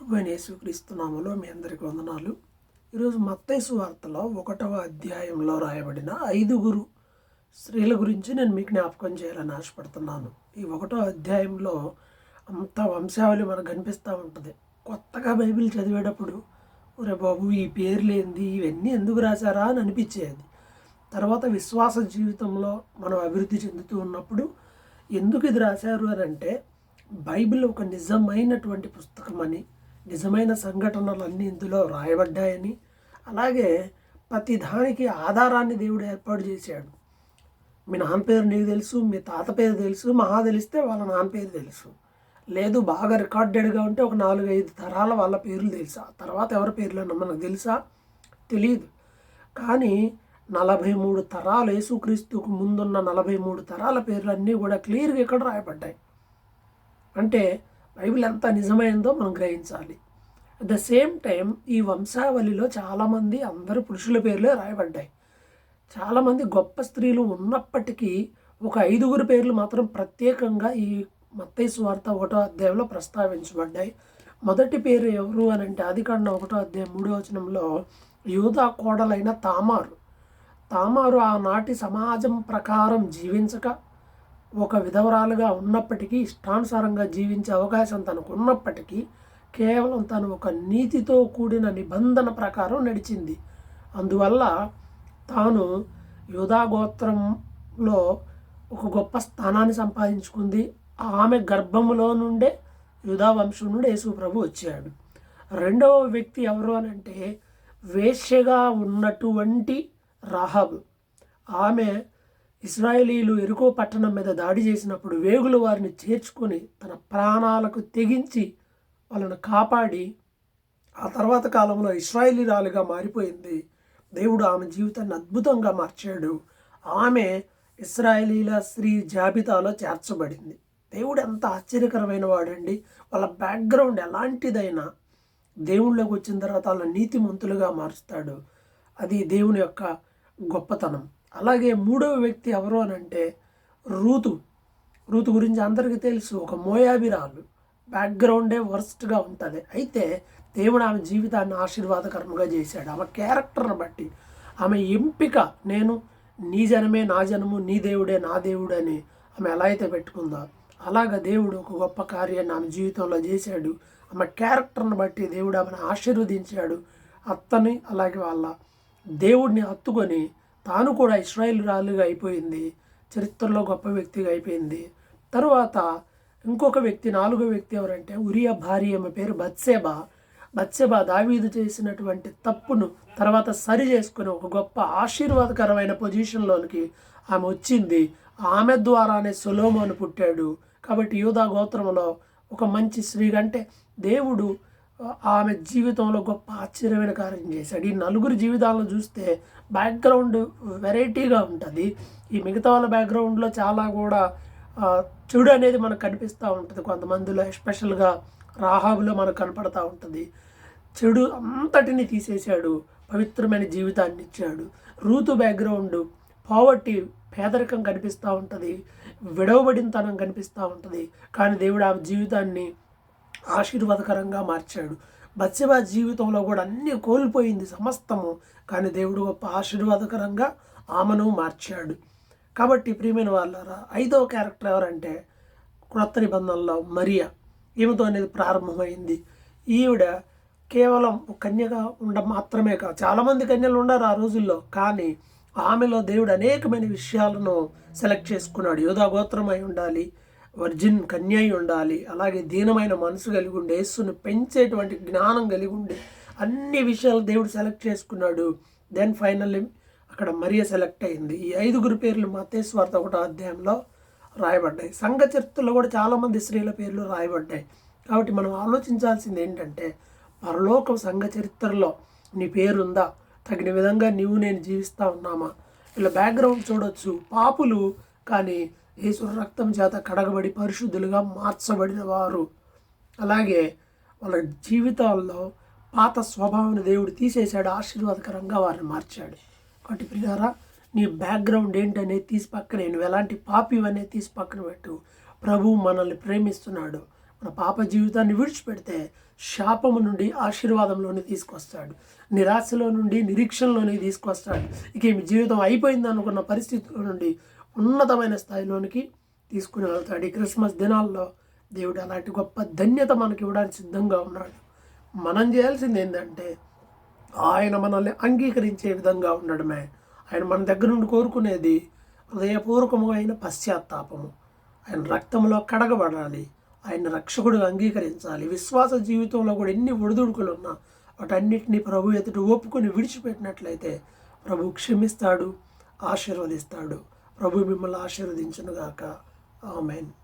ప్రభు అయిన యేసుక్రీస్తునామలో మీ అందరికి వందనాలు. ఈరోజు మత్తైసు వార్తలో ఒకటవ అధ్యాయంలో రాయబడిన ఐదుగురు స్త్రీల గురించి నేను మీకు జ్ఞాపకం చేయాలని ఆశపడుతున్నాను. ఈ ఒకటో అధ్యాయంలో అంత వంశావళి మనకు కనిపిస్తూ ఉంటుంది. కొత్తగా బైబిల్ చదివేటప్పుడు ఒరే బాబు ఈ పేర్లు ఏంది? ఇవన్నీ ఎందుకు రాశారా? అని అనిపించేది. తర్వాత విశ్వాస జీవితంలో మనం అభివృద్ధి చెందుతూ ఉన్నప్పుడు ఎందుకు ఇది రాశారు? అని అంటే బైబిల్ ఒక నిజమైనటువంటి పుస్తకం అని నిజమైన సంఘటనలన్నీ ఇందులో రాయబడ్డాయని అలాగే ప్రతి దానికి ఆధారాన్ని దేవుడు ఏర్పాటు చేశాడు. మీ నాన్న పేరు నీకు తెలుసు మీ తాత పేరు తెలుసు మహా తెలిస్తే వాళ్ళ నాన్న పేరు తెలుసు. లేదు బాగా రికార్డెడ్గా ఉంటే ఒక నాలుగు ఐదు తరాల వాళ్ళ పేర్లు తెలుసా? తర్వాత ఎవరి పేర్లు మనకు తెలుసా? తెలియదు కానీ నలభై మూడు తరాలు యేసుక్రీస్తుకు ముందున్న నలభై మూడు తరాల పేర్లు అన్నీ కూడా క్లియర్గా ఇక్కడ రాయబడ్డాయి. అంటే బైబిల్ ఎంత నిజమైందో మనం గ్రహించాలి. అట్ ద సేమ్ టైం ఈ వంశావళిలో చాలామంది అందరూ పురుషుల పేర్లే రాయబడ్డాయి. చాలామంది గొప్ప స్త్రీలు ఉన్నప్పటికీ ఒక ఐదుగురు పేర్లు మాత్రం ప్రత్యేకంగా ఈ మత్తయ్య వార్త ఒకటో అధ్యాయంలో ప్రస్తావించబడ్డాయి. మొదటి పేరు ఎవరు అని అంటే ఆదికాండం ఒకటో అధ్యాయం మూడో వచనంలో యూదా కోడలైన తామారు. తామారు ఆనాటి సమాజం ప్రకారం జీవించక ఒక విధవరాలుగా ఉన్నప్పటికీ ఇష్టానుసారంగా జీవించే అవకాశం తనకు ఉన్నప్పటికీ కేవలం తను ఒక నీతితో కూడిన నిబంధన ప్రకారం నడిచింది. అందువల్ల తాను యూధాగోత్రంలో ఒక గొప్ప స్థానాన్ని సంపాదించుకుంది. ఆమె గర్భములో నుండే యూదా వంశం నుండి యేసు ప్రభు వచ్చాడు. రెండవ వ్యక్తి ఎవరు అని అంటే వేశ్యగా ఉన్నటువంటి రాహబు. ఆమె ఇస్రాయేలీలు ఎరుకో పట్టణం మీద దాడి చేసినప్పుడు వేగులు వారిని చేర్చుకొని తన ప్రాణాలకు తెగించి వాళ్ళను కాపాడి ఆ తర్వాత కాలంలో ఇస్రాయేలీరాలుగా మారిపోయింది. దేవుడు ఆమె జీవితాన్ని అద్భుతంగా మార్చాడు. ఆమె ఇస్రాయేలీల స్త్రీ జాబితాలో చేర్చబడింది. దేవుడు ఎంత ఆశ్చర్యకరమైన వాడండి. వాళ్ళ బ్యాక్గ్రౌండ్ ఎలాంటిదైనా దేవుళ్ళకి వచ్చిన తర్వాత వాళ్ళ నీతిమంతులుగా మారుస్తాడు. అది దేవుని యొక్క గొప్పతనం. అలాగే మూడవ వ్యక్తి ఎవరు అని అంటే రూతు. రూతు గురించి అందరికీ తెలుసు ఒక మోయాబిరాలు. బ్యాక్గ్రౌండే వర్స్ట్గా ఉంటుంది. అయితే దేవుడు ఆమె జీవితాన్ని ఆశీర్వాదకరంగా చేశాడు. ఆమె క్యారెక్టర్ని బట్టి. ఆమె ఎంపిక నేను నీ జనమే నా జనము నీ దేవుడే నా దేవుడు అని ఆమె ఎలా అయితే పెట్టుకుందో అలాగ దేవుడు ఒక గొప్ప కార్యాన్ని ఆమె జీవితంలో చేశాడు. ఆమె క్యారెక్టర్ని బట్టి దేవుడు ఆమెను ఆశీర్వదించాడు. అత్తని అలాగే వాళ్ళ దేవుడిని హత్తుకొని తాను కూడా ఇస్రాయేల్ రాలుగా అయిపోయింది చరిత్రలో గొప్ప వ్యక్తిగా అయిపోయింది. తరువాత ఇంకొక వ్యక్తి నాలుగో వ్యక్తి ఎవరంటే ఉరియా భార్య ఆమె పేరు బత్సేబా. బత్సేబా దావీదు చేసినటువంటి తప్పును తర్వాత సరి చేసుకుని ఒక గొప్ప ఆశీర్వాదకరమైన పొజిషన్లోనికి ఆమె వచ్చింది. ఆమె ద్వారానే సులోమోను పుట్టాడు. కాబట్టి యూదా గోత్రంలో ఒక మంచి స్త్రీ అంటే దేవుడు ఆమె జీవితంలో గొప్ప ఆశ్చర్యమైన కార్యం చేశాడు. ఈ నలుగురు జీవితాలను చూస్తే బ్యాక్గ్రౌండ్ వెరైటీగా ఉంటుంది. ఈ మిగతా వాళ్ళ బ్యాక్గ్రౌండ్లో చాలా కూడా చెడు అనేది మనకు కనిపిస్తూ ఉంటుంది. కొంతమందిలో ఎస్పెషల్గా రాహాబులో మనకు కనపడతా ఉంటుంది. చెడు అంతటిని తీసేశాడు. పవిత్రమైన జీవితాన్ని ఇచ్చాడు. రూతు బ్యాక్గ్రౌండ్ పావర్టీ పేదరికం కనిపిస్తూ ఉంటుంది. విడవబడినతనం కనిపిస్తూ ఉంటుంది. కానీ దేవుడు ఆ జీవితాన్ని ఆశీర్వాదకరంగా మార్చాడు. బత్సెబా జీవితంలో కూడా అన్నీ కోల్పోయింది సమస్తము. కానీ దేవుడు గొప్ప ఆశీర్వాదకరంగా ఆమెను మార్చాడు. కాబట్టి ప్రియమైన వాళ్ళారా ఐదవ క్యారెక్టర్ ఎవరంటే క్రొత్త నిబంధనలో మరియా. ఈమెతో అనేది ప్రారంభమైంది. ఈవిడ కేవలం కన్యగా ఉండ మాత్రమే కాదు చాలామంది కన్యలు ఉన్నారు ఆ రోజుల్లో. కానీ ఆమెలో దేవుడు అనేకమైన విషయాలను సెలెక్ట్ చేసుకున్నాడు. యోధా గోత్రమై ఉండాలి వర్జిన్ కన్యాయి ఉండాలి. అలాగే దీనమైన మనసు కలిగి ఉండి యేస్సును పెంచేటువంటి జ్ఞానం కలిగి ఉండి అన్ని విషయాలు దేవుడు సెలెక్ట్ చేసుకున్నాడు. దెన్ ఫైనల్లీ అక్కడ మరియ సెలెక్ట్ అయింది. ఈ ఐదుగురు పేర్లు మతేశ్వార్త ఒకటో అధ్యాయంలో రాయబడ్డాయి. సంఘ చరిత్రలో కూడా చాలామంది స్త్రీల పేర్లు రాయబడ్డాయి. కాబట్టి మనం ఆలోచించాల్సింది ఏంటంటే పరలోక సంఘ చరిత్రలో నీ పేరుందా? తగిన విధంగా నీవు నేను జీవిస్తూ ఉన్నామా? ఇలా బ్యాక్గ్రౌండ్ చూడొచ్చు. పాపులు కానీ యేసు రక్తం చేత కడగబడి పరిశుద్ధులుగా మార్చబడిన వారు. అలాగే వాళ్ళ జీవితాల్లో పాత స్వభావాన్ని దేవుడు తీసేశాడు ఆశీర్వాదకరంగా వారిని మార్చాడు. కాబట్టి ప్రియారా నీ బ్యాక్గ్రౌండ్ ఏంటనేది తీసి పక్కనే నువ్వు ఎలాంటి పాపి తీసి పక్కన పెట్టు. ప్రభు మనల్ని ప్రేమిస్తున్నాడు. మన పాప జీవితాన్ని విడిచిపెడితే శాపము నుండి ఆశీర్వాదంలోనే తీసుకొస్తాడు. నిరాశలో నుండి నిరీక్షణలోనే తీసుకొస్తాడు. ఇక మీ జీవితం అయిపోయింది అనుకున్న పరిస్థితుల నుండి ఉన్నతమైన స్థాయిలోనికి తీసుకుని వెళ్తాడు. ఈ క్రిస్మస్ దినాల్లో దేవుడు అలాంటి గొప్ప ధన్యత మనకి ఇవ్వడానికి సిద్ధంగా ఉన్నాడు. మనం చేయాల్సింది ఏంటంటే ఆయన మనల్ని అంగీకరించే విధంగా ఉండడమే. ఆయన మన దగ్గర నుండి కోరుకునేది హృదయపూర్వకమైన పశ్చాత్తాపము. ఆయన రక్తంలో కడగబడాలి. ఆయన రక్షకుడు అంగీకరించాలి. విశ్వాస జీవితంలో కూడా ఎన్ని ఒడిదుడుకులు ఉన్నా వాటన్నిటిని ప్రభు ఎదుటి ఒప్పుకొని విడిచిపెట్టినట్లయితే ప్రభు క్షమిస్తాడు ఆశీర్వదిస్తాడు. ప్రభు మిమ్మల్ని ఆశీర్వదించునుగాక. ఆమెన్.